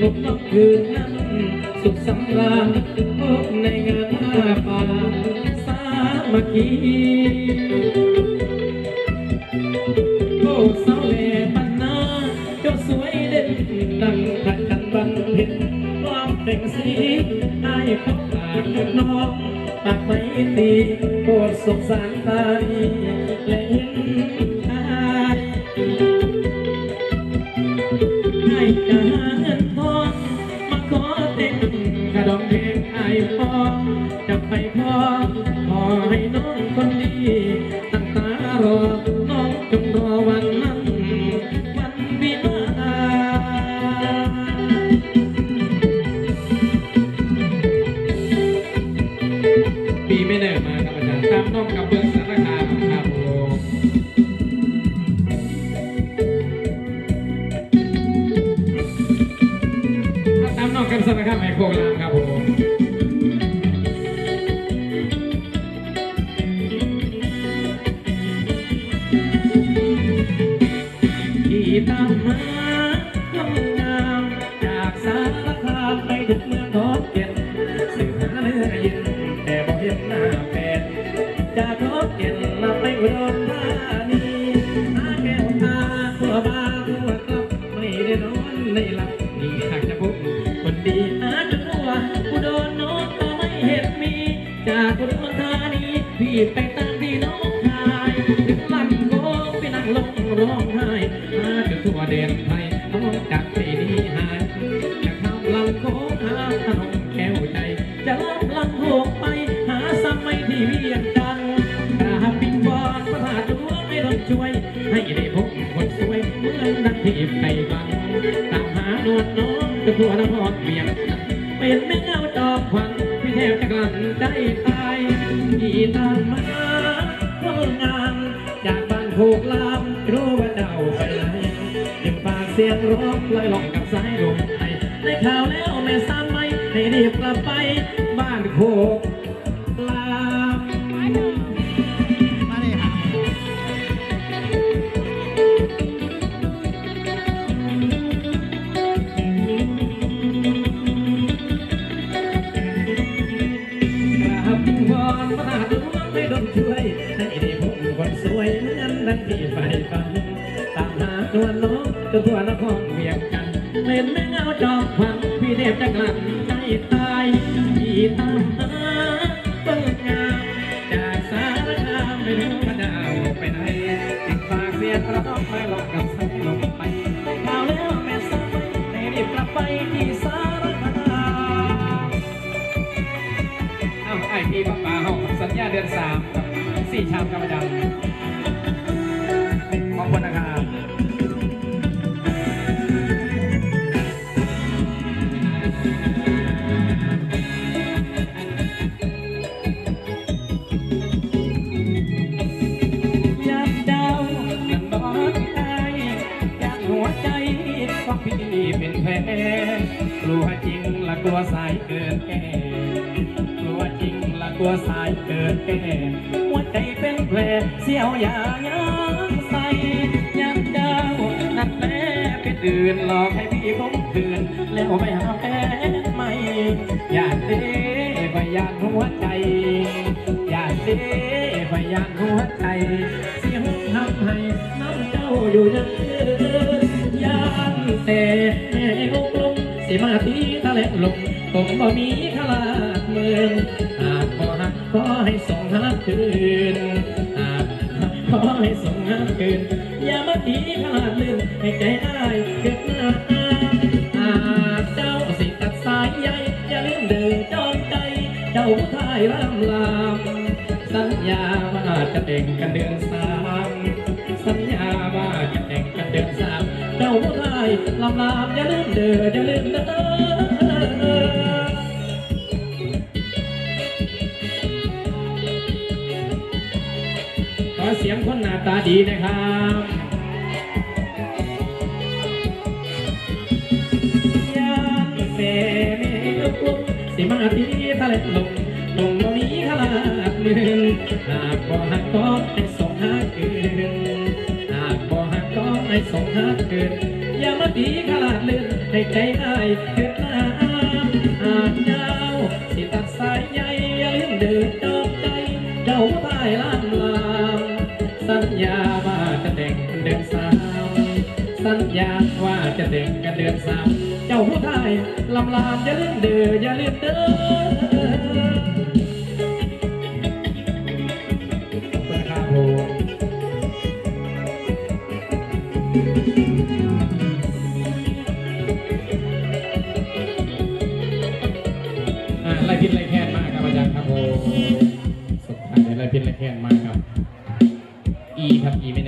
พบกคืนนั้นสุขสำราญพบในงานผ้าป่าสามัคคีโอ้สาวแลปันนาเจ้าสวยเด่นตั้งขัดขันบันเพ็ญความแต่งสีให้พบปากน้องปากไม่ตีโปรดสงสารตายและเห็น Thank you. องเพลงไอ้พ่อจะไปพ่อขอให้น้องคนดีตั้งตารอน้องจงรอวันนั้นวันวิวาปีไม่เนิ่มาครับอาจารย์ตามน้องกับเบิร์สารคามครับผมตามน้องกันสักนะครับไอ้โคกลา ถึงเมืองขอนแก่นสืบหาเนื้อย็นแต่บ่เห็นหน้าแฟนจากขอนแก่นมาไปอุดรธานีหาแก้วตาทั่วบาทั่วกลับไม่ได้นอนไม่หลับนี่หากจะพบคนดีหาจนหัวอุดรโน้นก็ไม่เห็นมี จากอุดรธานีพี่ไป ช่วย ให้ได้พบคนสวยเมือนดังที่ไปบังตามหานวลน้องจะทั่วนครเวียงจันเป็นแม่เงาจอมควันพี่แทบจะกลั้นใจตายที่ตามมาคนงามจากบ้านโคกลามรู้ว่าเจ้าไปไหนยังฝากเสียงร้องลอยหลองกับสายลมไทยในข่าวแล้วแม่ซ้ำไหมให้รีบกลับไปบ้านโคก อนพระธาตุหลวงไม่ต้องช่วยให้ได้พบคนสวยเหมือนดังที่ใฝ่ฝันตามหาตัวน้องจนทั่วนครเวียงจันเป็นแม่เงาจอมพันพี่เทพจะกลั้นใจตายที่ตามหาเปิดงานจากสารคามไม่รู้ว่าดาวไปไหนติดฝากเสียงร้องไปหลอกกับ สี่ชามกรรมดำขอบคุณนะครับยามเจ้ายังนอนใจอยากหัวใจของพี่เป็นแผลกลัวจริงละกลัวสายเกินแก่ ลัวจริงละกลัวสายเกินแก่หัวใจเป็นแผลเสียวยายังใส่ยันเจ้านัดแม่เป็นอื่นหลอกให้พี่คมคืนแล้วไปหาแฟนใหม่อยากเด้ไปยานหัวใจอยากเด้ไปยานหัวใจเสียงทำให้น้ำเจ้าอยู่ยังเกินยานแต่แม่ลูกลงสิมาตีทะเลลงคงบ่มีขลาดเมือง ขอให้ส่งหักคืนขอให้ส่งหักคืน อย่ามาตีขลาดลืมให้ใจอ้ายเกิดหน้าหาเจ้าสิตัดสายใยอย่าลืมเดินจองใจ เจ้าผู้ชายรำลามสัญญาว่าจะแต่งกันเดือนสามสัญญาว่าจะแต่งกันเดือนสามเจ้าผู้ชายลำลามอย่าลืมเดินอย่าลืมเดิน อเสียงคนหน้าตาดีนะครับยามเสเมลุกลุกสิมาทีทะเลลงลงบ่มีขลาดมือหากบ่หักก็ให้ส่งหาคืนหากบ่หักก็ให้ส่งหาคืนอย่ามาตีขลาดลื่นให้ใจอ้ายเกิดน้าหากเจ้าสิตัดสเดินจองใจเจ้าผู้ชายล้าน สัญญาว่าจะแต่งเดือนสามสัญญาว่าจะแต่งกันเดือนสามเจ้าผู้ไทยลำลามอย่าลืมเดืออย่าลืมเดือไล่พิษไล่แค้นมากครับอาจารย์ครับโอ้สุดท้ายไล่พิษไล่แค้นมากครับ E ครับ E ไม่